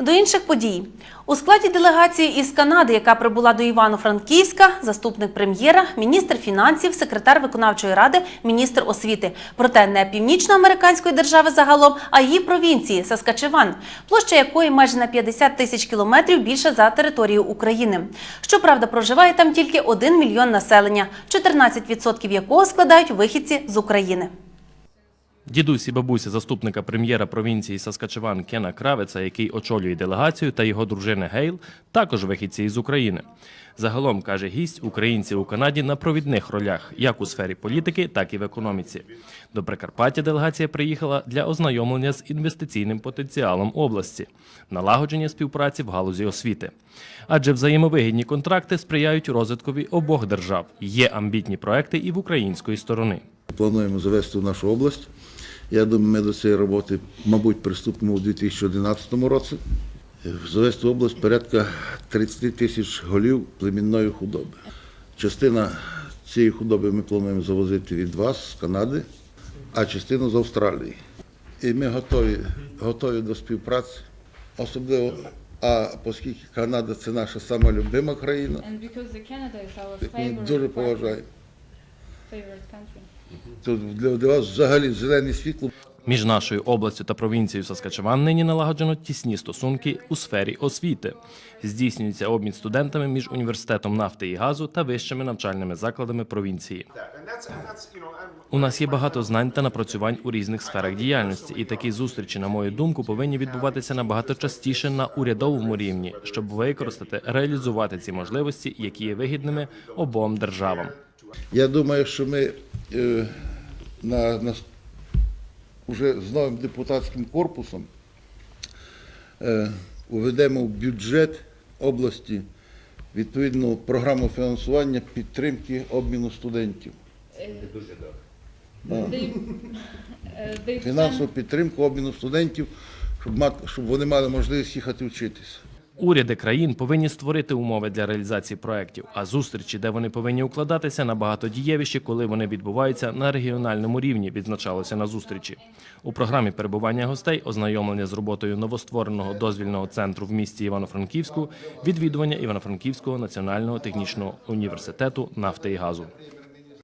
До інших подій у складі делегації із Канади, яка прибула до Івано-Франківська, заступник прем'єра, міністр фінансів, секретар виконавчої ради, міністр освіти. Проте не північноамериканської держави загалом, а її провінції Саскачеван, площа якої майже на 50 тисяч кілометрів більше за територію України. Щоправда, проживає там тільки 1 мільйон населення, 14% якого складають вихідці з України. Дідусь і бабуся заступника прем'єра провінції Саскачеван Кена Кравеца, який очолює делегацію, та його дружини Гейл, також вихідці із України. Загалом, каже гість, українці у Канаді на провідних ролях як у сфері політики, так і в економіці. До Прикарпаття делегація приїхала для ознайомлення з інвестиційним потенціалом області, налагодження співпраці в галузі освіти. Адже взаємовигідні контракти сприяють розвиткові обох держав. Є амбітні проекти і в української сторони. Плануємо завести в нашу область. Я думаю, ми до цієї роботи, мабуть, приступимо у 2011 році. Завести в область порядка 30 тисяч голів племінної худоби. Частина цієї худоби ми плануємо завозити від вас, з Канади, а частину з Австралії. І ми готові, готові до співпраці. Особливо, а оскільки Канада це наша сама любима країна, ми дуже поважаємо. То для, для вас взагалі зелене світло Між нашою областю та провінцією Саскачеван нині налагоджено тісні стосунки у сфері освіти. Здійснюється обмін студентами між університетом нафти і газу та вищими навчальними закладами провінції. У нас є багато знань та напрацювань у різних сферах діяльності, і такі зустрічі, на мою думку, повинні відбуватися набагато частіше на урядовому рівні, щоб використати, реалізувати ці можливості, які є вигідними обом державам. Я думаю, що ми е, на, на, вже з новим депутатським корпусом е, уведемо в бюджет області відповідну програму фінансування підтримки обміну студентів. Uh, Фінансову підтримку обміну студентів, щоб, мати, щоб вони мали можливість їхати вчитися. Уряди країн повинні створити умови для реалізації проєктів, а зустрічі, де вони повинні укладатися, набагато дієвіші, коли вони відбуваються на регіональному рівні, відзначалося на зустрічі. У програмі перебування гостей, ознайомлення з роботою новоствореного дозвільного центру в місті Івано-Франківську, відвідування Івано-Франківського національного технічного університету нафти і газу.